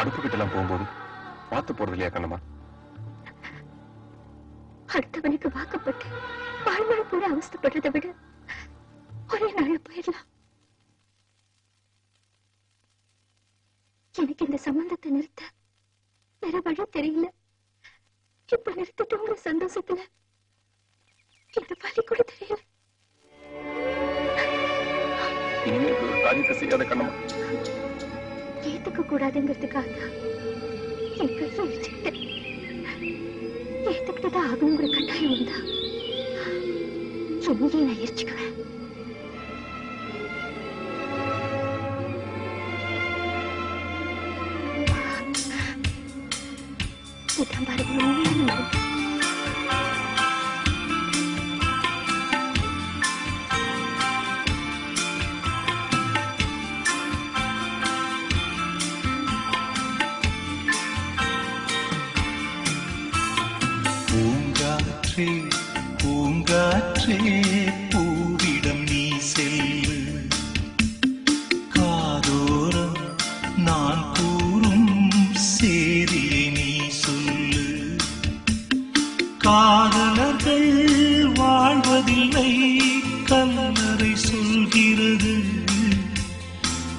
அடுப்பு கிட்ட எல்லாம் போகும்போது பார்த்து போறது இல்லையா கண்ணம்மா? அடுத்தவனுக்கு வாக்கப்பட்டு வாழ்நாள் பூரா அவஸ்தைப்படுறதை விட ஒரே நாள்ல போயிடலாம். எனக்கு இந்த சம்பந்தத்தை நிறுத்த வேற வழி தெரியல. இப்ப நிறுத்திட்டோங்கிற சந்தோஷத்துல இந்த வழி கூட தெரியல. இனிமே காரியத்தை செய்யாத கண்ணம்மா. ஏத்துக்க கூடாதுங்கிறதுக்காக தான் எனக்கு கையை ஏத்துக்கிட்டு தான் ஆகணுங்கிற கட்டாயம் உண்டா? என்னையே நான் எரிச்சுக்குவேன். இதான் பாருங்க உண்மையான பூங்காற்றே பூவிடம் நீ செல்லு. காதோரம் நான் கூறும் சேதியை நீ சொல்லு. காதலர்கள் வாழ்வதில்லை கல்லறை சொல்கிறது.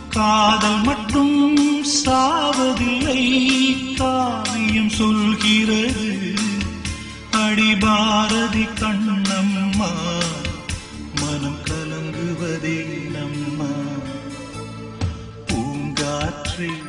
காதல் மட்டும் சாவதில்லை காவியம் சொல்கிறது. அடி பாரதி கண்ணம்மா மனம் கலங்குவதே நம்மா. பூங்காற்றில்